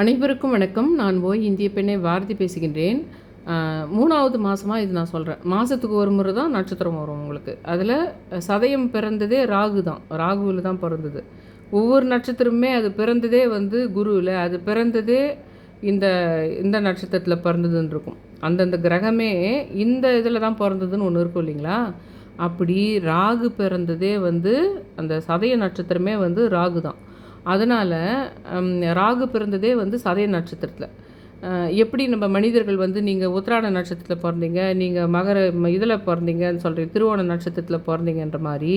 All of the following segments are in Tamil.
அனைவருக்கும் வணக்கம். நான் போய் இந்திய பெண்ணை பாரதி பேசுகின்றேன். மூணாவது மாதமாக இது நான் சொல்கிறேன் மாதத்துக்கு ஒரு முறை தான் நட்சத்திரம் வரும் உங்களுக்கு. அதில் சதயம் பிறந்ததே ராகு தான். ராகுவில் தான் பிறந்தது. ஒவ்வொரு நட்சத்திரமுமே அது பிறந்ததே வந்து குருவில் அது பிறந்ததே இந்த இந்த நட்சத்திரத்தில் பிறந்ததுன்னு இருக்கும் அந்தந்த கிரகமே இந்த இதில் தான் பிறந்ததுன்னு ஒன்று இருக்கும் இல்லைங்களா? அப்படி ராகு பிறந்ததே வந்து அந்த சதய நட்சத்திரமே வந்து ராகு தான். அதனால் ராகு பிறந்ததே வந்து சதய நட்சத்திரத்தில். எப்படி நம்ம மனிதர்கள் வந்து நீங்கள் உத்திராட நட்சத்திரத்தில் பிறந்தீங்க நீங்கள் மகர இதில் பிறந்தீங்கன்னு சொல்கிறீங்க திருவோண நட்சத்திரத்தில் பிறந்தீங்கன்ற மாதிரி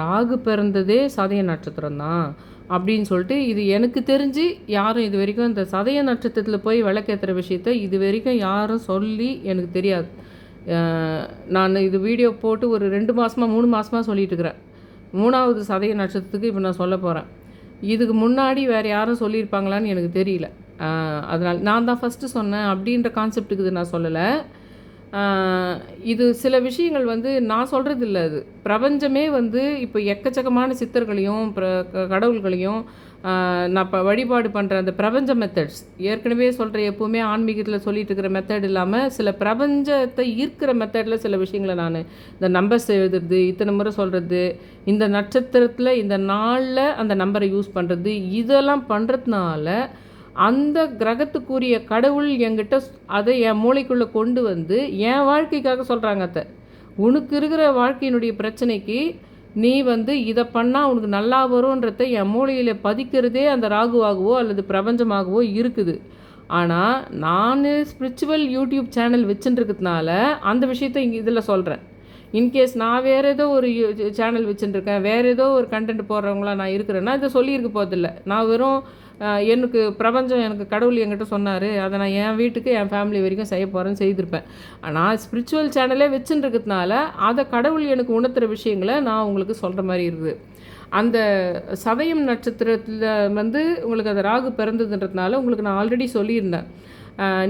ராகு பிறந்ததே சதய நட்சத்திரம் தான் அப்படின்னு சொல்லிட்டு இது எனக்கு தெரிஞ்சு யாரும் இது வரைக்கும் இந்த சதய நட்சத்திரத்தில் போய் விளக்கேற்றுற விஷயத்த இது வரைக்கும் யாரும் சொல்லி எனக்கு தெரியாது. நான் இது வீடியோ போட்டு ஒரு ரெண்டு மாதமாக மூணு மாதமாக சொல்லிகிட்டு இருக்கிறேன். மூணாவது சதய நட்சத்திரத்துக்கு இப்போ நான் சொல்ல போகிறேன் இதுக்கு முன்னாடி வேறு யாரும் சொல்லியிருப்பாங்களான்னு எனக்கு தெரியல. அதனால் நான் தான் ஃபஸ்ட்டு சொன்னேன் அப்படின்ற கான்செப்ட்டுக்கு இது நான் சொல்லலை. இது சில விஷயங்கள் வந்து நான் சொல்கிறது இல்லை அது. பிரபஞ்சமே வந்து இப்போ எக்கச்சக்கமான சித்தர்களையும் க- கடவுள்களையும் நான் இப்போ வழிபாடு பண்ணுற அந்த பிரபஞ்ச மெத்தட்ஸ் ஏற்கனவே சொல்கிற எப்போவுமே ஆன்மீகத்தில் சொல்லிட்டு இருக்கிற மெத்தட் இல்லாமல் சில பிரபஞ்சத்தை ஈர்க்கிற மெத்தடில் சில விஷயங்களை நான் இந்த நம்பர்ஸ் எழுதுறது இத்தனை முறை சொல்கிறது இந்த நட்சத்திரத்தில் இந்த நாளில் அந்த நம்பரை யூஸ் பண்ணுறது இதெல்லாம் பண்ணுறதுனால அந்த கிரகத்துக்குரிய கடவுள் என்கிட்ட அதை என் மூளைக்குள்ளே கொண்டு வந்து என் வாழ்க்கைக்காக சொல்கிறாங்க அத்தை. உனக்கு இருக்கிற வாழ்க்கையினுடைய பிரச்சனைக்கு நீ வந்து இதை பண்ணால் உனக்கு நல்லா வரும்ன்றத என் மூளையில் பதிக்கிறதே அந்த ராகுவாகவோ அல்லது பிரபஞ்சமாகவோ இருக்குது. ஆனால் நான் ஸ்பிரிச்சுவல் யூடியூப் சேனல் வச்சுட்டுருக்கிறதுனால அந்த விஷயத்தை இங்கே இதில் சொல்கிறேன் இன்கேஸ் நான் வேறு ஏதோ ஒரு சேனல் வச்சுட்டுருக்கேன் வேறு ஏதோ ஒரு கண்டென்ட் போடுறவங்களா நான் இருக்கிறேன்னா இதை சொல்லியிருக்க போதில்லை நான் வெறும் எனக்கு பிரபஞ்சம் எனக்கு கடவுள் என்கிட்ட சொன்னார். அதை நான் என் வீட்டுக்கு என் ஃபேமிலி வரைக்கும் செய்ய போகிறேன்னு செய்திருப்பேன். ஆனால் ஸ்பிரிச்சுவல் சேனலே வச்சுட்டுருக்கிறதுனால அதை கடவுள் எனக்கு உணர்த்துகிற விஷயங்களை நான் உங்களுக்கு சொல்கிற மாதிரி இருக்குது. அந்த சதயம் நட்சத்திரத்தில் வந்து உங்களுக்கு அந்த ராகு பிறந்ததுன்றதுனால உங்களுக்கு நான் ஆல்ரெடி சொல்லியிருந்தேன்.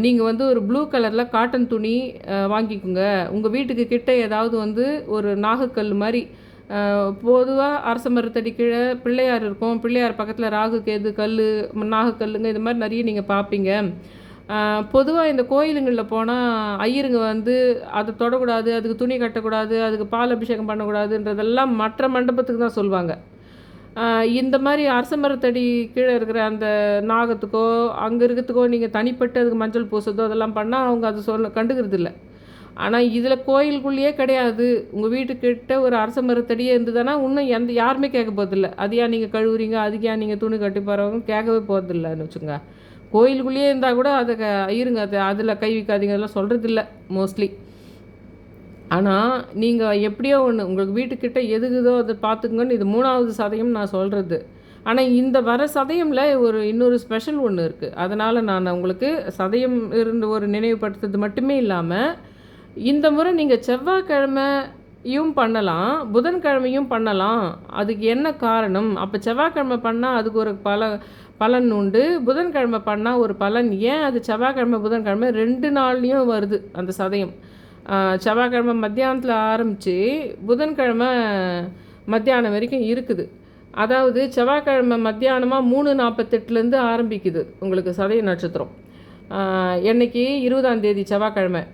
நீங்கள் வந்து ஒரு ப்ளூ கலரில் காட்டன் துணி வாங்கிக்கோங்க. உங்கள் வீட்டுக்கு கிட்டே ஏதாவது வந்து ஒரு நாகக்கல் மாதிரி பொதுவாக அரச மரத்தடி கீழே பிள்ளையார் இருக்கும். பிள்ளையார் பக்கத்தில் ராகு கேது கல் நாகக்கல்லுங்க இது மாதிரி நிறைய நீங்கள் பார்ப்பீங்க பொதுவாக இந்த கோயிலுங்களில் போனால் ஐயருங்க வந்து அதை தொடக்கூடாது அதுக்கு துணி கட்டக்கூடாது அதுக்கு பால் அபிஷேகம் பண்ணக்கூடாதுன்றதெல்லாம் மற்ற மண்டபத்துக்கு தான் சொல்லுவாங்க இந்த மாதிரி அரச மரத்தடி கீழே இருக்கிற அந்த நாகத்துக்கோ அங்கே இருக்கிறதுக்கோ நீங்கள் தனிப்பட்டு அதுக்கு மஞ்சள் பூசதோ அதெல்லாம் பண்ணால் அவங்க அது சொல்ல கண்டுக்கிறது இல்லை ஆனால் இதில் கோயிலுக்குள்ளேயே கிடையாது. உங்கள் வீட்டுக்கிட்ட ஒரு அரச மரத்தடியே இருந்ததுன்னா இன்னும் எந்த யாருமே கேட்க போகிறதில்ல அது ஏன் நீங்கள் கழுவுறீங்க? அதுக்கு ஏன் நீங்கள் துணி கட்டி போகிறவங்க கேட்கவே போகிறதில்லன்னு வச்சுங்க கோயிலுக்குள்ளேயே இருந்தால் கூட அதை க இருங்க. அது அதில் கை வைக்காதீங்க. அதெல்லாம் சொல்கிறதில்ல மோஸ்ட்லி ஆனால் நீங்கள் எப்படியோ ஒன்று உங்களுக்கு வீட்டுக்கிட்ட எதுக்குதோ அதை பார்த்துக்குங்கன்னு இது மூணாவது சதயம் நான் சொல்கிறது ஆனால் இந்த வர சதயமில் ஒரு இன்னொரு ஸ்பெஷல் ஒன்று இருக்குது அதனால் நான் உங்களுக்கு சதயம் இருந்து ஒரு நினைவுபடுத்துறது மட்டுமே இல்லாமல் இந்த முறை நீங்கள் செவ்வாய்க்கிழமையும் பண்ணலாம் புதன்கிழமையும் பண்ணலாம். அதுக்கு என்ன காரணம்? அப்போ செவ்வாய்க்கிழமை பண்ணால் அதுக்கு ஒரு பல பலன் உண்டு. புதன்கிழமை பண்ணால் ஒரு பலன். ஏன் அது செவ்வாய்க்கிழமை புதன்கிழமை? ரெண்டு நாள்லேயும் வருது அந்த சதயம். செவ்வாய்க்கிழமை மத்தியானத்தில் ஆரம்பித்து புதன்கிழமை மத்தியானம் வரைக்கும் இருக்குது. அதாவது செவ்வாய்க்கிழமை மத்தியானமாக மூணு நாற்பத்தெட்டுலேருந்து ஆரம்பிக்குது உங்களுக்கு சதய நட்சத்திரம். என்றைக்கு இருபதாம் தேதி செவ்வாய்க்கிழமை.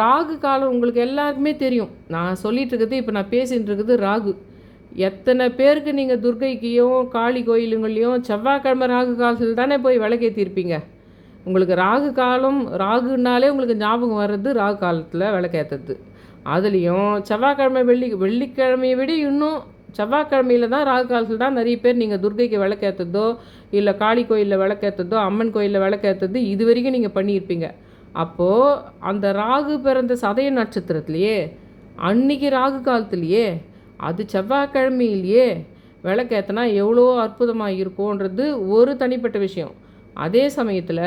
ராகு காலம் உங்களுக்கு எல்லாருக்குமே தெரியும். நான் சொல்லிட்டு இருக்கிறது இப்போ நான் பேசிகிட்டு இருக்குது ராகு. எத்தனை பேருக்கு நீங்கள் துர்க்கைக்கையும் காளி கோயிலுங்களையும் செவ்வாய்க்கிழமை ராகு காலத்தில் தானே போய் விளக்கேற்றிருப்பீங்க உங்களுக்கு ராகு காலம் ராகுனாலே உங்களுக்கு ஞாபகம் வர்றது ராகு காலத்தில் விளக்கேற்றுறது அதுலேயும் செவ்வாய்க்கிழமை வெள்ளி வெள்ளிக்கிழமையை விட இன்னும் செவ்வாய்க்கிழமையில தான் ராகு காலத்தில் தான் நிறைய பேர் நீங்கள் துர்க்கைக்கு விளக்கேற்றதோ இல்லை காளி கோயிலில் விளக்கேற்றதோ அம்மன் கோயிலில் விளக்கேற்றுறது இது வரைக்கும் நீங்கள் பண்ணியிருப்பீங்க. அப்போது அந்த ராகு பிறந்த சதய நட்சத்திரத்திலேயே அன்னைக்கு ராகு காலத்துலேயே அது செவ்வாய்க்கிழமையிலேயே விளக்கேற்றினா எவ்வளோ அற்புதமாக இருக்கும்ன்றது ஒரு தனிப்பட்ட விஷயம். அதே சமயத்தில்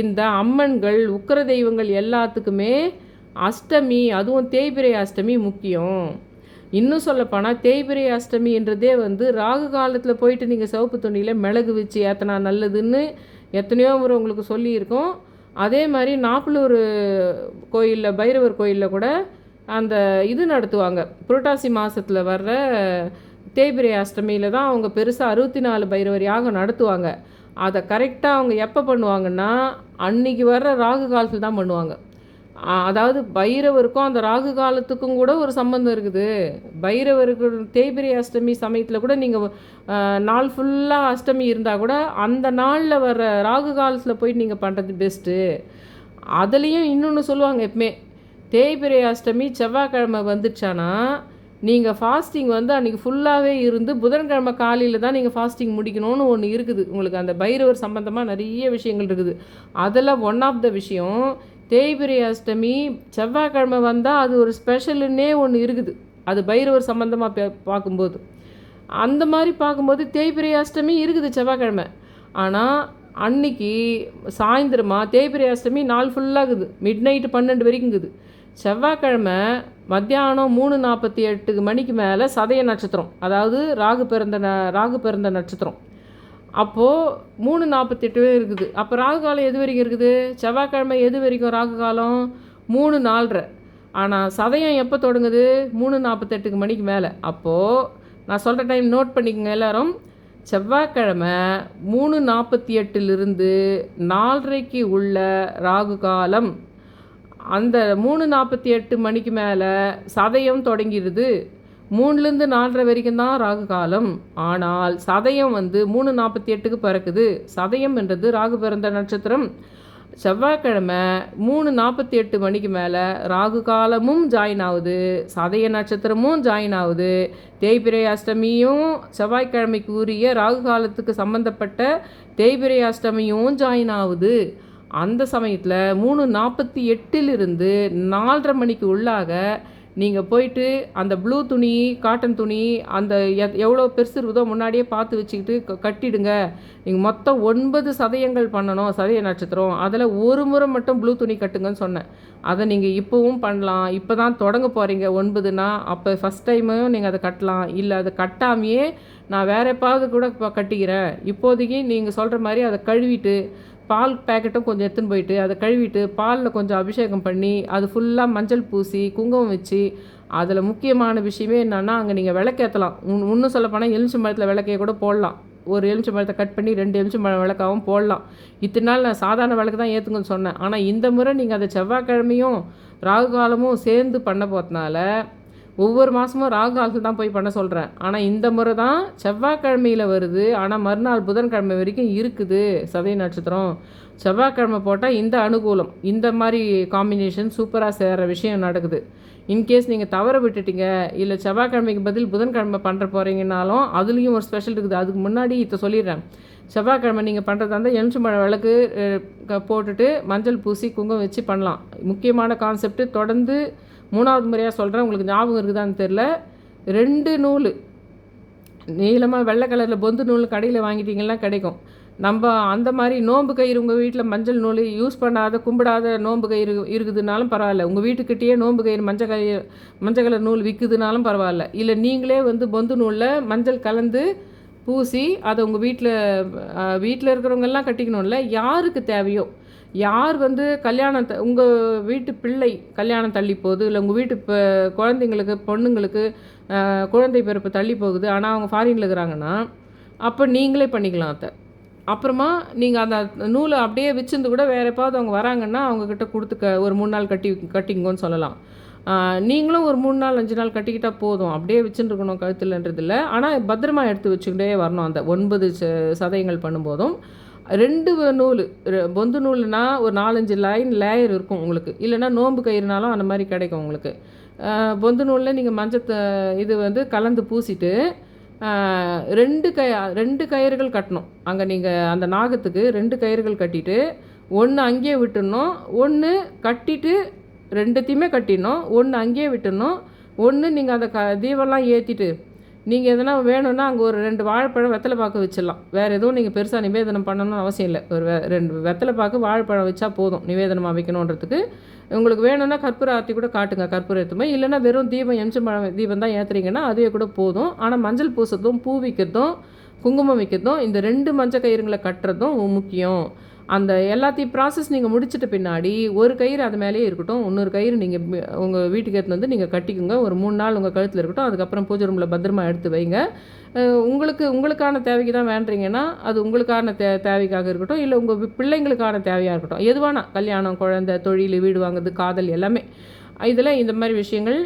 இந்த அம்மன்கள் உக்கிர தெய்வங்கள் எல்லாத்துக்குமே அஷ்டமி அதுவும் தேய்பிரை அஷ்டமி முக்கியம். இன்னும் சொல்லப்போனால் தேய்பிரை அஷ்டமின்றதே வந்து ராகு காலத்தில் போயிட்டு நீங்கள் சிவப்பு துணியில் மிளகு வச்சு ஏற்றினா நல்லதுன்னு எத்தனையோ முறை உங்களுக்கு சொல்லியிருக்கோம். அதே மாதிரி நாப்பலூர் கோயிலில் பைரவர் கோயிலில் கூட அந்த இது நடத்துவாங்க. புரட்டாசி மாதத்தில் வர்ற தேய்பிரை அஷ்டமியில் தான் அவங்க பெருசாக அறுபத்தி நாலு பைரவர் யாகம் நடத்துவாங்க. அதை கரெக்டாக அவங்க எப்போ பண்ணுவாங்கன்னா அன்னைக்கு வர்ற ராகு காலத்தில் தான் பண்ணுவாங்க. அதாவது பைரவருக்கும் அந்த ராகு காலத்துக்கும் கூட ஒரு சம்பந்தம் இருக்குது. பைரவருக்கு தேய்பிரை அஷ்டமி சமயத்தில் கூட நீங்கள் நாள் ஃபுல்லாக அஷ்டமி இருந்தால் கூட அந்த நாளில் வர்ற ராகு காலத்தில் போய் நீங்கள் பண்ணுறது பெஸ்ட்டு அதுலேயும் இன்னொன்று சொல்லுவாங்க எப்பவுமே தேய்பிரை அஷ்டமி செவ்வாய்க்கிழமை வந்துடுச்சானா நீங்கள் ஃபாஸ்டிங் வந்து அன்றைக்கி ஃபுல்லாகவே இருந்து புதன்கிழமை காலையில் தான் நீங்கள் ஃபாஸ்டிங் முடிக்கணும்னு ஒன்று இருக்குது. உங்களுக்கு அந்த பைரவர் சம்மந்தமாக நிறைய விஷயங்கள் இருக்குது. அதில் ஒன் ஆஃப் த விஷயம் தேய்பிரை அஷ்டமி செவ்வாய்க்கிழமை வந்தால் அது ஒரு ஸ்பெஷலுன்னே ஒன்று இருக்குது. அது பைரவர் சம்மந்தமாக பார்க்கும்போது. அந்த மாதிரி பார்க்கும்போது தேய்பிரை அஷ்டமி இருக்குது செவ்வாய்க்கிழமை. ஆனால் அன்னைக்கு சாயந்தரமாக தேய்பிரை அஷ்டமி நாள் ஃபுல்லாகுது மிட் நைட்டு பன்னெண்டு வரைக்கும் இருக்குது. செவ்வாய்க்கிழமை மத்தியானம் மூணு நாற்பத்தி எட்டு மணிக்கு மேலே சதய நட்சத்திரம். அதாவது ராகு பிறந்த ந ராகு பிறந்த நட்சத்திரம். அப்போது மூணு நாற்பத்தெட்டு இருக்குது. அப்போ ராகு காலம் எது வரைக்கும் இருக்குது? செவ்வாய்க்கிழமை எது வரைக்கும் ராகு காலம்? மூணு நாலரை. ஆனால் சதயம் எப்போ தொடங்குது? மூணு நாற்பத்தெட்டுக்கு மணிக்கு மேலே. அப்போது நான் சொல்கிற டைம் நோட் பண்ணிக்கோங்க எல்லோரும். செவ்வாய்க்கிழமை மூணு நாற்பத்தி எட்டுலேருந்து நாலரைக்கு உள்ள ராகு காலம். அந்த மூணு நாற்பத்தி எட்டு மணிக்கு மேலே சதயம் தொடங்கிடுது. மூணுலேருந்து நாலரை வரைக்கும் தான் ராகு காலம். ஆனால் சதயம் வந்து மூணு நாற்பத்தி எட்டுக்கு பிறக்குது. சதயம் என்றது ராகு பிறந்த நட்சத்திரம். செவ்வாய்க்கிழமை மூணு நாற்பத்தி எட்டு மணிக்கு மேலே ராகு காலமும் ஜாயின் ஆகுது. சதய நட்சத்திரமும் ஜாயின் ஆகுது. தேய்பிரை அஷ்டமியும் செவ்வாய்க்கிழமைக்கு உரிய ராகு காலத்துக்கு சம்மந்தப்பட்ட தேய்பிரை அஷ்டமியும் ஜாயின் ஆகுது. அந்த சமயத்தில் மூணு நாற்பத்தி எட்டிலிருந்து நாலரை மணிக்கு உள்ளாக நீங்கள் போயிட்டு அந்த ப்ளூ துணி காட்டன் துணி அந்த எவ்வளோ பெருசு இருக்குதோ முன்னாடியே பார்த்து வச்சுக்கிட்டு கட்டிடுங்க. நீங்கள் மொத்தம் ஒன்பது சதயங்கள் பண்ணணும் சதய நட்சத்திரம். அதில் ஒரு முறை மட்டும் ப்ளூ துணி கட்டுங்கன்னு சொன்னேன். அதை நீங்கள் இப்போவும் பண்ணலாம். இப்போ தான் தொடங்க போகிறீங்க ஒன்பதுனா அப்போ ஃபஸ்ட் டைமும் நீங்கள் அதை கட்டலாம். இல்லை அதை கட்டாமையே நான் வேறு எப்பாவது கூட இப்போ கட்டிக்கிறேன். இப்போதைக்கு நீங்கள் சொல்கிற மாதிரி அதை கழுவிட்டு பால் பேக்கெட்டும் கொஞ்சம் எடுத்துன்னு போயிட்டு அதை கழுவிட்டு பாலில் கொஞ்சம் அபிஷேகம் பண்ணி அது ஃபுல்லாக மஞ்சள் பூசி குங்குமம் வச்சு அதில் முக்கியமான விஷயமே என்னென்னா அங்கே நீங்கள் விளக்கேற்றலாம் இன்னும் சொல்ல போனால் எலுமிச்சை மரத்தில் விளக்கைய கூட போடலாம். ஒரு எலுமிச்சை மரத்தை கட் பண்ணி ரெண்டு எலுமிச்சை மரம் விளக்காவும் போடலாம். இத்தனை நாள் நான் சாதாரண விளக்கு தான் ஏற்றுங்கன்னு சொன்னேன். ஆனால் இந்த முறை நீங்கள் அதை செவ்வாய்க்கிழமையும் ராகு காலமும் சேர்ந்து பண்ண போகிறதுனால ஒவ்வொரு மாதமும் ராகு காலத்தில் தான் போய் பண்ண சொல்கிறேன் ஆனால் இந்த முறை தான் செவ்வாய்க்கிழமையில் வருது. ஆனால் மறுநாள் புதன்கிழமை வரைக்கும் இருக்குது சதய நட்சத்திரம். செவ்வாய்க்கிழமை போட்டால் இந்த அனுகூலம் இந்த மாதிரி காம்பினேஷன் சூப்பராக சேர்கிற விஷயம் நடக்குது. இன்கேஸ் நீங்கள் தவற விட்டுட்டீங்க இல்லை செவ்வாய்க்கிழமைக்கு பதில் புதன்கிழமை பண்ணுற போகிறீங்கனாலும் அதுலேயும் ஒரு ஸ்பெஷல் இருக்குது. அதுக்கு முன்னாடி இதை சொல்லிடுறேன். செவ்வாய்க்கிழமை நீங்கள் பண்ணுறதா இருந்தால் மழை விளக்கு க- போட்டுட்டு மஞ்சள் பூசி குங்குமம் வச்சு பண்ணலாம். முக்கியமான கான்செப்ட் தொடர்ந்து மூணாவது முறையாக சொல்கிறேன் உங்களுக்கு ஞாபகம் இருக்குதான்னு தெரில ரெண்டு நூல். நீளமாக வெள்ளை கலரில் பொந்து நூல் கடையில் வாங்கிட்டிங்கன்னா கிடைக்கும். நம்ம அந்த மாதிரி நோன்பு கயிறு உங்கள் வீட்டில் மஞ்சள் நூல் யூஸ் பண்ணாத கும்பிடாத நோன்பு கயிறு இருக்குதுனாலும் பரவாயில்ல. உங்கள் வீட்டுக்கிட்டேயே நோன்பு கயிறு மஞ்சள் கயிறு மஞ்சள் கலர் நூல் விற்குதுனாலும் பரவாயில்ல. இல்லை நீங்களே வந்து பொந்து நூலில் மஞ்சள் கலந்து பூசி அதை உங்கள் வீட்டில் வீட்டில் இருக்கிறவங்கெல்லாம் கட்டிக்கணும்ல. யாருக்கு தேவையோ. யார் வந்து கல்யாணம் உங்கள் வீட்டு பிள்ளை கல்யாணம் தள்ளி போகுது இல்லை உங்கள் வீட்டு இப்போ குழந்தைங்களுக்கு பொண்ணுங்களுக்கு குழந்தை பிறப்பு தள்ளி போகுது ஆனால் அவங்க ஃபாரினில் இருக்கிறாங்கன்னா அப்போ நீங்களே பண்ணிக்கலாம் அதை அப்புறமா நீங்கள் அந்த நூலை அப்படியே வச்சிருந்து கூட வேறு எப்பாவது அவங்க வராங்கன்னா அவங்கக்கிட்ட கொடுத்து க ஒரு மூணு நாள் கட்டி கட்டிங்கன்னு சொல்லலாம். நீங்களும் ஒரு மூணு நாள் அஞ்சு நாள் கட்டிக்கிட்டால் போதும். அப்படியே வச்சுருக்கணும் கழுத்தில்ன்றது இல்லை ஆனால் பத்திரமா எடுத்து வச்சுக்கிட்டே வரணும் அந்த ஒன்பது ச சதயங்கள் பண்ணும்போதும். ரெண்டு நூல் ரெ- பொந்து நூல்னா ஒரு நாலஞ்சு லைன் லேயர் இருக்கும் உங்களுக்கு. இல்லைனா நோன்பு கயிறுனாலும் அந்த மாதிரி கிடைக்கும் உங்களுக்கு. பொந்து நூலில் நீங்கள் மஞ்சத்தை இது வந்து கலந்து பூசிட்டு ரெண்டு கய ரெண்டு கயிறுகள் கட்டணும். அங்கே நீங்கள் அந்த நாகத்துக்கு ரெண்டு கயிறுகள் கட்டிட்டு ஒன்று அங்கேயே விட்டுடணும் ஒன்று கட்டிட்டு ரெண்டுத்தையுமே கட்டிடணும் ஒன்று அங்கேயே விட்டுடணும் ஒன்று நீங்கள் அந்த க தீபம்லாம் ஏற்றிட்டு நீங்கள் எதனா வேணும்னா அங்கே ஒரு ரெண்டு வாழைப்பழம் வெத்தலை பாக்கு வச்சிடலாம். வேறு எதுவும் நீங்கள் பெருசாக நிவேதனம் பண்ணணும்னு அவசியம் இல்லை. ஒரு ரெண்டு வெத்தலை பாக்கு வாழைப்பழம் வச்சா போதும். நிவேதனமாக வைக்கணுன்றதுக்கு உங்களுக்கு வேணும்னா கற்பூர ஆர்த்தி கூட காட்டுங்க. கற்பூர எத்துமே இல்லைன்னா வெறும் தீபம் எம்சம் பழம் தீபம் தான் ஏற்றுறீங்கன்னா அதுவே கூட போதும். ஆனால் மஞ்சள் பூசத்தும் பூ விற்கிறதும் குங்குமம் வைக்கிறதும் இந்த ரெண்டு மஞ்சள் கயிறுங்களை கட்டுறதும் முக்கியம். அந்த எல்லாத்தையும் ப்ராசஸ் நீங்கள் முடிச்சிட்ட பின்னாடி ஒரு கயிறு அது மேலேயே இருக்கட்டும் இன்னொரு கயிறு நீங்கள் உங்கள் வீட்டுக்கு எடுத்துன்னு வந்து நீங்கள் கட்டிக்கோங்க. ஒரு மூணு நாள் உங்கள் கழுத்தில் இருக்கட்டும் அதுக்கப்புறம் பூஜை ரூமில் பத்திரமா எடுத்து வைங்க. உங்களுக்கு உங்களுக்கான தேவைக்கு தான் வேண்டுறீங்கன்னா அது உங்களுக்கான தே தேவைக்காக இருக்கட்டும் இல்லை உங்கள் பிள்ளைங்களுக்கான தேவையாக இருக்கட்டும். எதுவானா கல்யாணம் குழந்தை தொழில் வீடு வாங்குறது காதல் எல்லாமே. இதில் இந்த மாதிரி விஷயங்கள்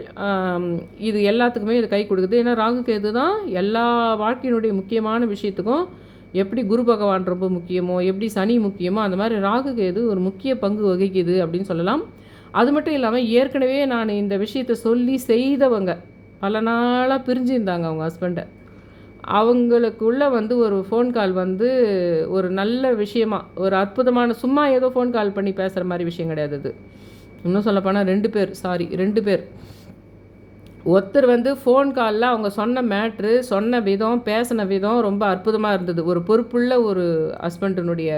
இது எல்லாத்துக்குமே இது கை கொடுக்குது. ஏன்னா ராகுக்கு இதுதான் தான் எல்லா வாழ்க்கையினுடைய முக்கியமான விஷயத்துக்கும் எப்படி குரு பகவான் ரொம்ப முக்கியமோ எப்படி சனி முக்கியமோ அந்த மாதிரி ராகு கேது ஒரு முக்கிய பங்கு வகிக்குது அப்படின்னு சொல்லலாம். அது மட்டும் இல்லாமல் ஏற்கனவே நான் இந்த விஷயத்தை சொல்லி செய்தவங்க பல நாளாக பிரிஞ்சிருந்தாங்க அவங்க ஹஸ்பண்டை அவங்களுக்குள்ளே வந்து ஒரு ஃபோன் கால் வந்து ஒரு நல்ல விஷயமா ஒரு அற்புதமான சும்மா ஏதோ ஃபோன் கால் பண்ணி பேசுகிற மாதிரி விஷயம் கிடையாது அது. இன்னும் சொல்லப்போனால் ரெண்டு பேர் சாரி ரெண்டு பேர். ஒருத்தர் வந்து ஃபோன் காலில் அவங்க சொன்ன மேட்ரு சொன்ன விதம் பேசின விதம் ரொம்ப அற்புதமாக இருந்தது. ஒரு பொறுப்புள்ள ஒரு ஹஸ்பண்டினுடைய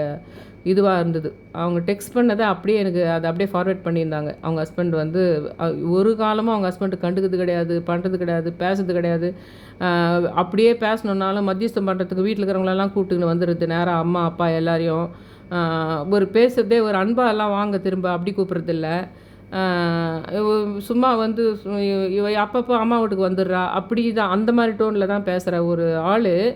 இதுவாக இருந்தது. அவங்க டெக்ஸ்ட் பண்ணதை அப்படியே எனக்கு அதை அப்படியே ஃபார்வேர்ட் பண்ணியிருந்தாங்க. அவங்க ஹஸ்பண்ட் வந்து ஒரு காலமும் அவங்க ஹஸ்பண்ட் கண்டுக்கிறது கிடையாது பண்ணுறது கிடையாது பேசுறது கிடையாது. அப்படியே பேசணுன்னாலும் மத்தியஸ்தம் பண்ணுறதுக்கு வீட்டில் இருக்கிறவங்களெல்லாம் கூப்பிட்டுன்னு வந்துடுது நேராக அம்மா அப்பா எல்லாரையும் ஒரு பேசுகிறதே ஒரு அன்பாக எல்லாம் வாங்க திரும்ப அப்படி கூப்பிட்றதில்ல. சும்மா வந்து இவ- அப்பப்போ அம்மா வீட்டுக்கு வந்துடுறா அப்படி தான் அந்த மாதிரி டோனில் தான் பேசுகிற ஒரு ஆள்.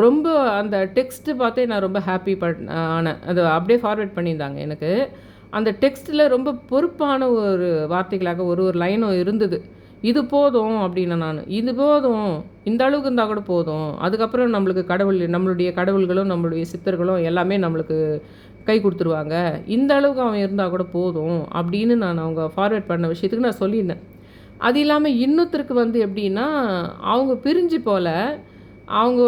ரொம்ப அந்த டெக்ஸ்ட்டு பார்த்தே நான் ரொம்ப ஹாப்பி பட் ஆனேன். அது அப்படியே ஃபார்வேர்ட் பண்ணியிருந்தாங்க எனக்கு. அந்த டெக்ஸ்ட்டில் ரொம்ப பொறுப்பான ஒரு வார்த்தைகளாக ஒரு ஒரு லைனும் இருந்தது. இது போதும் அப்படின்னு நான். இது போதும் இந்த அளவுக்கு இருந்தால் கூட போதும். அதுக்கப்புறம் நம்மளுக்கு கடவுள் நம்மளுடைய கடவுள்களும் நம்மளுடைய சித்தர்களும் எல்லாமே நம்மளுக்கு கை கொடுத்துருவாங்க. இந்த அளவுக்கு அவன் இருந்தால் கூட போதும் அப்படின்னு நான் அவங்க ஃபார்வேர்ட் பண்ண விஷயத்துக்கு நான் சொல்லியிருந்தேன். அது இல்லாமல் இன்னொருத்தருக்கு வந்து எப்படின்னா அவங்க பிரிஞ்சு போல அவங்க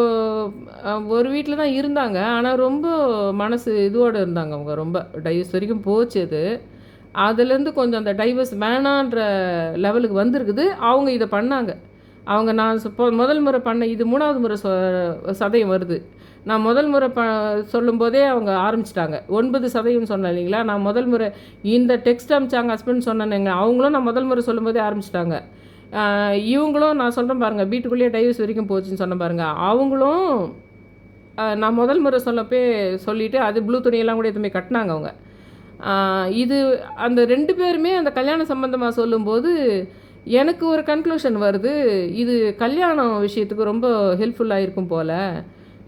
ஒரு வீட்டில் தான் இருந்தாங்க. ஆனால் ரொம்ப மனசு இதுவோடு இருந்தாங்க அவங்க ரொம்ப. டைவர்ஸ் வரைக்கும் போச்சு அது. அதுலேருந்து கொஞ்சம் அந்த டைவர்ஸ் வேணான்ற லெவலுக்கு வந்திருக்குது. அவங்க இதை பண்ணாங்க. அவங்க நான் முதல் முறை பண்ண இது மூணாவது முறை சதயம் வருது. நான் முதல் முறை ப சொல்லும்போதே அவங்க ஆரம்பிச்சிட்டாங்க. ஒன்பது சதவீதம் சொன்னேன் இல்லைங்களா? நான் முதல் முறை இந்த டெக்ஸ்ட் அமிச்சாங்க ஹஸ்பண்ட் சொன்னேங்க அவங்களும் நான் முதல் முறை சொல்லும்போதே ஆரம்பிச்சிட்டாங்க. இவங்களும் நான் சொல்கிறேன் பாருங்கள் வீட்டுக்குள்ளேயே டைவர்ஸ் வரைக்கும் போச்சுன்னு சொன்னேன் பாருங்கள் அவங்களும் நான் முதல் முறை சொல்லப்பே சொல்லிவிட்டு அது ப்ளூ துணியெல்லாம் கூட எதுவுமே கட்டினாங்க அவங்க. இது அந்த ரெண்டு பேருமே அந்த கல்யாணம் சம்மந்தமாக சொல்லும்போது எனக்கு ஒரு கன்க்ளூஷன் வருது. இது கல்யாணம் விஷயத்துக்கு ரொம்ப ஹெல்ப்ஃபுல்லாக இருக்கும் போல்.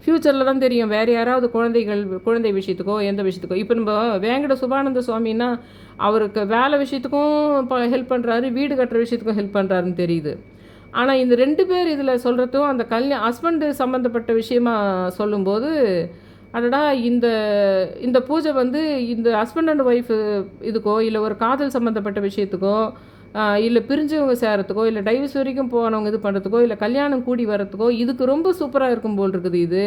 ஃப்யூச்சரில் தான் தெரியும். வேறு யாராவது குழந்தைகள் குழந்தை விஷயத்துக்கோ எந்த விஷயத்துக்கோ. இப்போ நம்ம வேங்கட சுபானந்த சுவாமின்னா அவருக்கு வேலை விஷயத்துக்கும் ஹெல்ப் பண்ணுறாரு வீடு கட்டுற விஷயத்துக்கும் ஹெல்ப் பண்ணுறாருன்னு தெரியுது. ஆனால் இந்த ரெண்டு பேர் இதில் சொல்கிறதும் அந்த கல்யாண ஹஸ்பண்டு சம்மந்தப்பட்ட விஷயமா சொல்லும்போது அடடா இந்த இந்த பூஜை வந்து இந்த ஹஸ்பண்ட் அண்ட் ஒய்ஃப் இதுக்கோ இல்லை ஒரு காதல் சம்மந்தப்பட்ட விஷயத்துக்கோ இல்லை பிரிஞ்சவங்க சேரத்துக்கோ இல்லை டைவர்ஸ் வரைக்கும் போனவங்க இது பண்ணுறதுக்கோ இல்லை கல்யாணம் கூடி வர்றதுக்கோ இதுக்கு ரொம்ப சூப்பராக இருக்கும் போல் இருக்குது இது.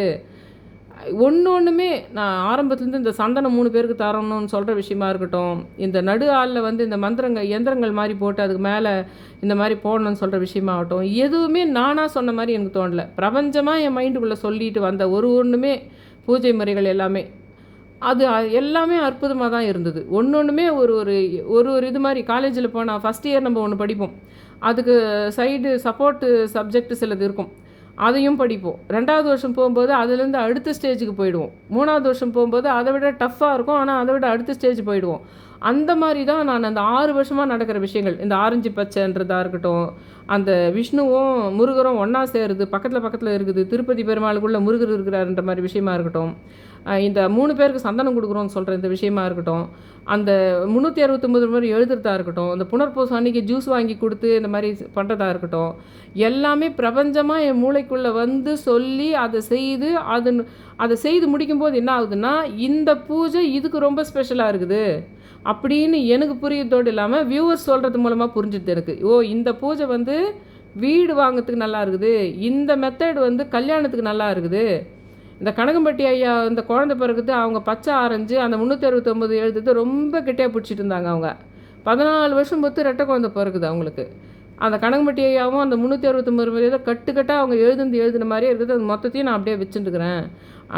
ஒன்று ஒன்றுமே நான் ஆரம்பத்துலேருந்து இந்த சந்தனம் மூணு பேருக்கு தரணும்னு சொல்கிற விஷயமா இருக்கட்டும் இந்த நடு ஆளில் வந்து இந்த மந்திரங்கள் எந்திரங்கள் மாதிரி போட்டு அதுக்கு மேலே இந்த மாதிரி போடணும்னு சொல்கிற விஷயமாகட்டும் எதுவுமே நானாக சொன்ன மாதிரி எனக்கு தோணல. பிரபஞ்சமாக என் மைண்டுக்குள்ளே சொல்லிட்டு வந்த ஒரு ஒன்றுமே பூஜை முறைகள் எல்லாமே அது எல்லாமே அற்புதமாக தான் இருந்தது. ஒன்று ஒன்றுமே ஒரு ஒரு ஒரு ஒரு இது மாதிரி காலேஜில் போனால் ஃபஸ்ட் இயர் நம்ம ஒன்று படிப்போம். அதுக்கு சைடு சப்போர்ட்டு சப்ஜெக்ட் சிலது இருக்கும். அதையும் படிப்போம். ரெண்டாவது வருஷம் போகும்போது அதுலேருந்து அடுத்த ஸ்டேஜுக்கு போயிடுவோம். மூணாவது வருஷம் போகும்போது அதை விட டஃப்பாக இருக்கும். ஆனால் அதை விட அடுத்த ஸ்டேஜ் போயிடுவோம். அந்த மாதிரி தான் நான் அந்த ஆறு வருஷமாக நடக்கிற விஷயங்கள். இந்த ஆரஞ்சு பச்சைன்றதாக இருக்கட்டும் அந்த விஷ்ணுவும் முருகரும் ஒன்றா சேருது. பக்கத்தில் பக்கத்தில் இருக்குது. திருப்பதி பெருமாளுக்குள்ளே முருகர் இருக்கிறாருன்ற மாதிரி விஷயமா இருக்கட்டும். இந்த மூணு பேருக்கு சந்தனம் கொடுக்குறோம்னு சொல்கிற இந்த விஷயமா இருக்கட்டும் அந்த முந்நூற்றி அறுபத்தொம்பது மாதிரி எழுதுறதா இருக்கட்டும் அந்த புனர்பூசம் அன்னைக்கு ஜூஸ் வாங்கி கொடுத்து இந்த மாதிரி பண்ணுறதா இருக்கட்டும் எல்லாமே பிரபஞ்சமாக என் மூளைக்குள்ளே வந்து சொல்லி அதை செய்து அது அதை செய்து முடிக்கும்போது என்ன ஆகுதுன்னா இந்த பூஜை இதுக்கு ரொம்ப ஸ்பெஷலாக இருக்குது. அப்படின்னு எனக்கு புரியதோடு இல்லாமல் வியூவர்ஸ் சொல்கிறது மூலமாக புரிஞ்சுட்டு எனக்கு. ஓ இந்த பூஜை வந்து வீடு வாங்கிறதுக்கு நல்லா இருக்குது இந்த மெத்தட் வந்து கல்யாணத்துக்கு நல்லா இருக்குது இந்த கனகம்பட்டி ஐயா இந்த குழந்தை பிறகுது அவங்க பச்சை ஆரஞ்சு அந்த முந்நூற்றி அறுபத்தொம்பது எழுதுறது ரொம்ப கெட்டியாக பிடிச்சிட்டு இருந்தாங்க அவங்க. பதினாலு வருஷம் பொறுத்து ரெட்டை குழந்தை பிறகுது அவங்களுக்கு. அந்த கனகம்பட்டி ஐயாவும் அந்த முந்நூற்றி அறுபத்தொம்பது மாதிரி ஏதோ கட்டுக்கட்டாக அவங்க எழுதுந்து எழுதுன மாதிரியே இருக்குது. அது மொத்தத்தையும் நான் அப்படியே வச்சுட்டுருக்கிறேன்.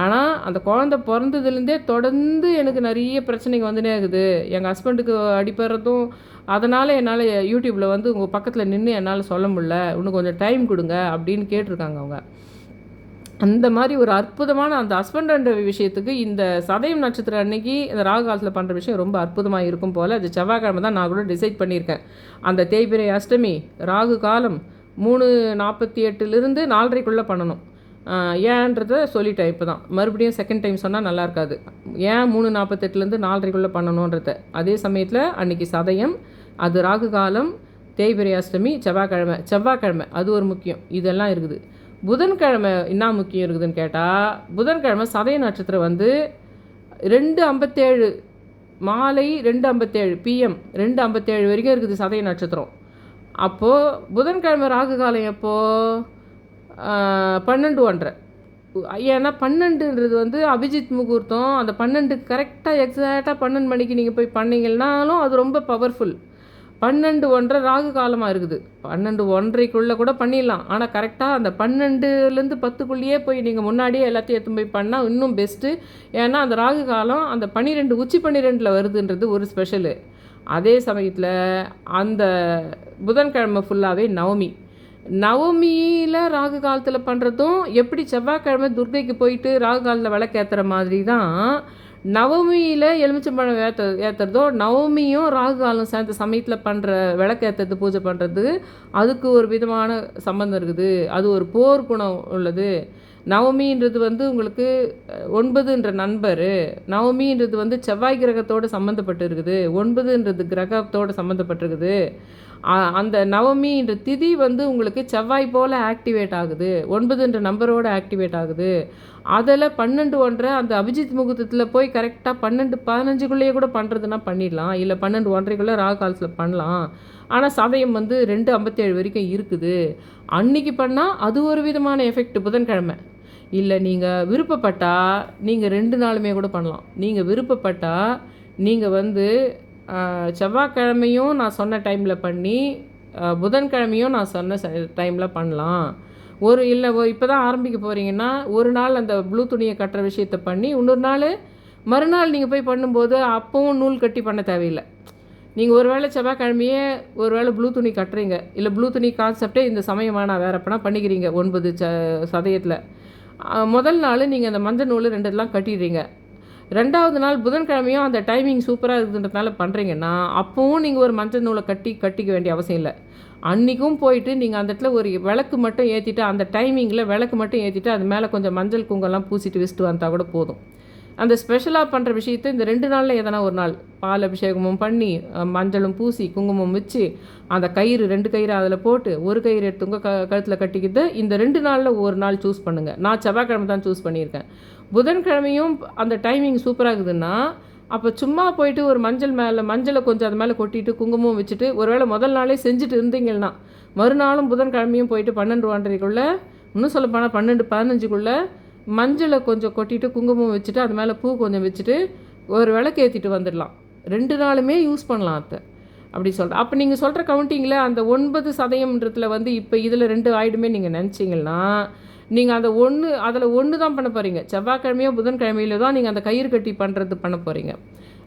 ஆனால் அந்த குழந்தை பிறந்ததுலேருந்தே தொடர்ந்து எனக்கு நிறைய பிரச்சனைங்க வந்துனே இருக்குது. எங்கள் ஹஸ்பண்டுக்கு அடிப்படுறதும் அதனால் என்னால் யூடியூப்பில் வந்து உங்கள் பக்கத்தில் நின்று என்னால் சொல்ல முடில இன்னும் கொஞ்சம் டைம் கொடுங்க அப்படின்னு கேட்டிருக்காங்க அவங்க. அந்த மாதிரி ஒரு அற்புதமான அந்த ஹஸ்பண்ட் அண்ட் விஷயத்துக்கு இந்த சதயம் நட்சத்திரம் அன்னைக்கு இந்த ராகு காலத்தில் பண்ணுற விஷயம் ரொம்ப அற்புதமாக இருக்கும் போல். அது செவ்வாய்க்கிழமை தான் நான் கூட டிசைட் பண்ணியிருக்கேன். அந்த தேய்பிரை அஷ்டமி ராகு காலம் மூணு நாற்பத்தி எட்டுலேருந்து நாலரைக்குள்ளே பண்ணணும். ஏன்றத சொல்லிட்டேன் இப்போ தான் மறுபடியும் செகண்ட் டைம் சொன்னால் நல்லா இருக்காது. ஏன் மூணு நாற்பத்தெட்டுலேருந்து நாலரைக்குள்ளே பண்ணணுன்றத அதே சமயத்தில் அன்னைக்கு சதயம் அது ராகு காலம் தேய்பிரை அஷ்டமி செவ்வாய்க்கிழமை செவ்வாய்க்கிழமை அது ஒரு முக்கியம். இதெல்லாம் இருக்குது. புதன்கிழமை என்ன முக்கியம் இருக்குதுன்னு கேட்டால் புதன்கிழமை சதய நட்சத்திரம் வந்து ரெண்டு ஐம்பத்தேழு மாலை ரெண்டு ஐம்பத்தேழு பிஎம் ரெண்டு ஐம்பத்தேழு வரைக்கும் இருக்குது சதய நட்சத்திரம். அப்போது புதன்கிழமை ராகு காலம் எப்போது பன்னெண்டு ஒன்றரை. ஏன்னா பன்னெண்டுன்றது வந்து அபிஜித் முகூர்த்தம். அந்த பன்னெண்டு கரெக்டாக எக்ஸாக்டாக பன்னெண்டு மணிக்கு நீங்கள் போய் பண்ணிங்கன்னாலும் அது ரொம்ப பவர்ஃபுல் பன்னெண்டு ஒன்றரை ராகு காலமாக இருக்குது. பன்னெண்டு ஒன்றரைக்குள்ளே கூட பண்ணிடலாம். ஆனால் கரெக்டாக அந்த பன்னெண்டுலேருந்து பத்துக்குள்ளேயே போய் நீங்கள் முன்னாடியே எல்லாத்தையும் எடுத்து போய் பண்ணால் இன்னும் பெஸ்ட்டு ஏன்னா அந்த ராகு காலம் அந்த பன்னிரெண்டு உச்சி பன்னிரெண்டில் வருதுன்றது ஒரு ஸ்பெஷலு அதே சமயத்தில் அந்த புதன்கிழமை ஃபுல்லாகவே நவமி. நவமியில் ராகு காலத்தில் பண்ணுறதும் எப்படி செவ்வாய்க்கிழமை துர்கைக்கு போயிட்டு ராகு காலத்தில் விளக்கேற்றுற மாதிரி தான் நவமியில் எலுமிச்சம்பழம் ஏற்ற ஏற்றுறதோ நவமியும் ராகு காலம் சேர்ந்த சமயத்தில் பண்ணுற விளக்கு ஏற்றுறது பூஜை பண்ணுறது அதுக்கு ஒரு விதமான சம்பந்தம் இருக்குது. அது ஒரு போர் குணம் உள்ளது. நவமின்றது வந்து உங்களுக்கு ஒன்பதுன்ற நண்பர். நவமின்றது வந்து செவ்வாய் கிரகத்தோடு சம்மந்தப்பட்டு இருக்குது ஒன்பதுன்றது கிரகத்தோடு சம்மந்தப்பட்டிருக்குது அந்த நவமின்ற திதி வந்து உங்களுக்கு செவ்வாய் போல் ஆக்டிவேட் ஆகுது. ஒன்பதுன்ற நம்பரோடு ஆக்டிவேட் ஆகுது. அதில் பன்னெண்டு ஒன்றரை அந்த அபிஜித் முகூர்த்தத்தில் போய் கரெக்டாக பன்னெண்டு பதினஞ்சுக்குள்ளேயே கூட பண்ணுறதுனா பண்ணிடலாம். இல்லை பன்னெண்டு ஒன்றரைக்குள்ளே ராகு காலத்தில் பண்ணலாம். ஆனால் சதயம் வந்து ரெண்டு ஐம்பத்தேழு வரைக்கும் இருக்குது. அன்னைக்கு பண்ணால் அது ஒரு விதமான எஃபெக்ட் புதன்கிழமை. இல்லை நீங்கள் விருப்பப்பட்டால் நீங்கள் ரெண்டு நாளுமே கூட பண்ணலாம். நீங்கள் விருப்பப்பட்டால் நீங்கள் வந்து செவ்வாய்க்கிழமையும் நான் சொன்ன டைமில் பண்ணி புதன்கிழமையும் நான் சொன்ன டைமில் பண்ணலாம். ஒரு இல்லை இப்போ தான் ஆரம்பிக்க போகிறீங்கன்னா ஒரு நாள் அந்த ப்ளூ துணியை கட்டுற விஷயத்த பண்ணி இன்னொரு நாள் மறுநாள் நீங்கள் போய் பண்ணும்போது அப்பவும் நூல் கட்டி பண்ண தேவையில்லை. நீங்கள் ஒரு வேளை செவ்வாய்க்கிழமையே ஒரு வேளை ப்ளூ துணி கட்டுறீங்க இல்லை ப்ளூ துணி கான்செப்டே இந்த சமயமாக நான் வேறு எப்பனா பண்ணிக்கிறீங்க ஒன்பது ச சதயத்தில். முதல் நாள் நீங்கள் அந்த மஞ்சள் நூல் ரெண்டு இதெல்லாம் கட்டிடுறீங்க. ரெண்டாவது நாள் புதன்கிழமையும் அந்த டைமிங் சூப்பராக இருக்குதுன்றதுனால பண்ணுறீங்கன்னா அப்போவும் நீங்கள் ஒரு மஞ்சள் நூலை கட்டி கட்டிக்க வேண்டிய அவசியம் இல்லை. அன்றைக்கும் போயிட்டு நீங்கள் அந்த இடத்துல ஒரு விளக்கு மட்டும் ஏற்றிட்டு அந்த டைமிங்கில் விளக்கு மட்டும் ஏற்றிட்டு அது மேலே கொஞ்சம் மஞ்சள் குங்கெல்லாம் பூசிட்டு வச்சுட்டு வந்தால் கூட போதும். அந்த ஸ்பெஷலாக பண்ணுற விஷயத்தை இந்த ரெண்டு நாளில் எதனா ஒரு நாள் பால் அபிஷேகமும் பண்ணி மஞ்சளும் பூசி குங்குமம் வச்சு அந்த கயிறு ரெண்டு கயிறு அதில் போட்டு ஒரு கயிறு எடுத்துங்க க கழுத்தில் கட்டிக்கிட்டு இந்த ரெண்டு நாளில் ஒரு நாள் சூஸ் பண்ணுங்கள் நான் செவ்வாய்க்கிழமை தான் சூஸ் பண்ணியிருக்கேன். புதன்கிழமையும் அந்த டைமிங் சூப்பராக இருக்குதுன்னா அப்போ சும்மா போயிட்டு ஒரு மஞ்சள் மேலே மஞ்சளை கொஞ்சம் அது மேலே கொட்டிட்டு குங்குமம் வச்சுட்டு ஒருவேளை முதல் நாளே செஞ்சுட்டு இருந்தீங்கன்னா மறுநாளும் புதன்கிழமையும் போயிட்டு பன்னெண்டு ஒன்றரைக்குள்ளே இன்னும் சொல்ல போனால் பன்னெண்டு பதினஞ்சுக்குள்ளே மஞ்சளை கொஞ்சம் கொட்டிட்டு குங்குமம் வச்சுட்டு அது மேலே பூ கொஞ்சம் வச்சுட்டு ஒரு விளக்கு ஏற்றிட்டு வந்துடலாம். ரெண்டு நாளுமே யூஸ் பண்ணலாம் அத்தை. அப்படி சொல்கிறேன் அப்போ நீங்கள் சொல்கிற கவுண்டிங்கில் அந்த ஒன்பது சதயம்ன்றதுல வந்து இப்போ இதில் ரெண்டு ஆயிடுமே நீங்கள் நினச்சிங்கன்னா நீங்கள் அந்த ஒன்று அதில் ஒன்று தான் பண்ண போகிறீங்க செவ்வாய்க்கிழமையோ புதன்கிழமையில தான் நீங்கள் அந்த கயிறு கட்டி பண்ணுறது பண்ண போகிறீங்க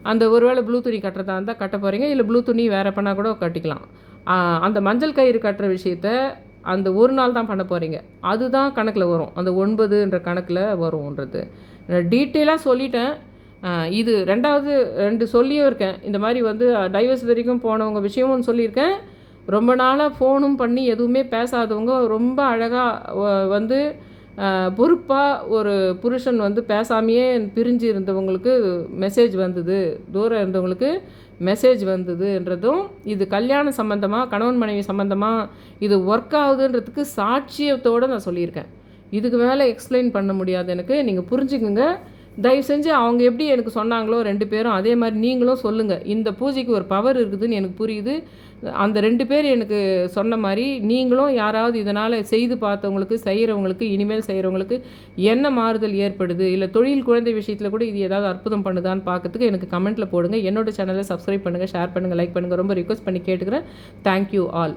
அந்த ஒருவேளை ப்ளூ துணி கட்டுறதா இருந்தால் கட்ட போகிறீங்க இல்லை ப்ளூ துணி வேறு பண்ணால் கூட கட்டிக்கலாம். அந்த மஞ்சள் கயிறு கட்டுற விஷயத்த அந்த ஒரு நாள் தான் பண்ண போகிறீங்க அதுதான் கணக்கில் வரும். அந்த ஒன்பதுன்ற கணக்கில் வரும்ன்றது. டீட்டெயிலாக சொல்லிட்டேன். இது ரெண்டாவது ரெண்டு சொல்லியும் இருக்கேன். இந்த மாதிரி வந்து டைவர்ஸ் வரைக்கும் போனவங்க விஷயமும் சொல்லியிருக்கேன். ரொம்ப நாளாக ஃபோனும் பண்ணி எதுவுமே பேசாதவங்க ரொம்ப அழகாக வந்து பொறுப்பாக ஒரு புருஷன் வந்து பேசாமையே பிரிஞ்சு இருந்தவங்களுக்கு மெசேஜ் வந்தது. தூரம் இருந்தவங்களுக்கு மெசேஜ் வந்ததுன்றதும் இது கல்யாண சம்மந்தமாக கணவன் மனைவி சம்மந்தமாக இது ஒர்க் ஆகுதுன்றதுக்கு சாட்சியத்தோடு நான் சொல்லியிருக்கேன். இதுக்கு மேலே எக்ஸ்பிளைன் பண்ண முடியாது எனக்கு. நீங்கள் புரிஞ்சுக்குங்க. தயவு செஞ்சு அவங்க எப்படி எனக்கு சொன்னாங்களோ ரெண்டு பேரும் அதே மாதிரி நீங்களும் சொல்லுங்கள் இந்த பூஜைக்கு ஒரு பவர் இருக்குதுன்னு எனக்கு புரியுது. அந்த ரெண்டு பேர் எனக்கு சொன்ன மாதிரி நீங்களும் யாராவது இதனால் செய்து பார்த்தவங்களுக்கு செய்கிறவங்களுக்கு இனிமேல் செய்கிறவங்களுக்கு என்ன மாறுதல் ஏற்படுது? இல்லை தொழில் குழந்தை விஷயத்தில் கூட இது ஏதாவது அற்புதம் பண்ணுதான்னு பார்க்கறதுக்கு எனக்கு கமெண்ட்டில் போடுங்க. என்னோடய சேனலை சப்ஸ்கிரைப் பண்ணுங்கள் ஷேர் பண்ணுங்கள் லைக் பண்ணுங்கள் ரொம்ப ரிக்வஸ்ட் பண்ணி கேட்டுக்கிறேன். Thank you all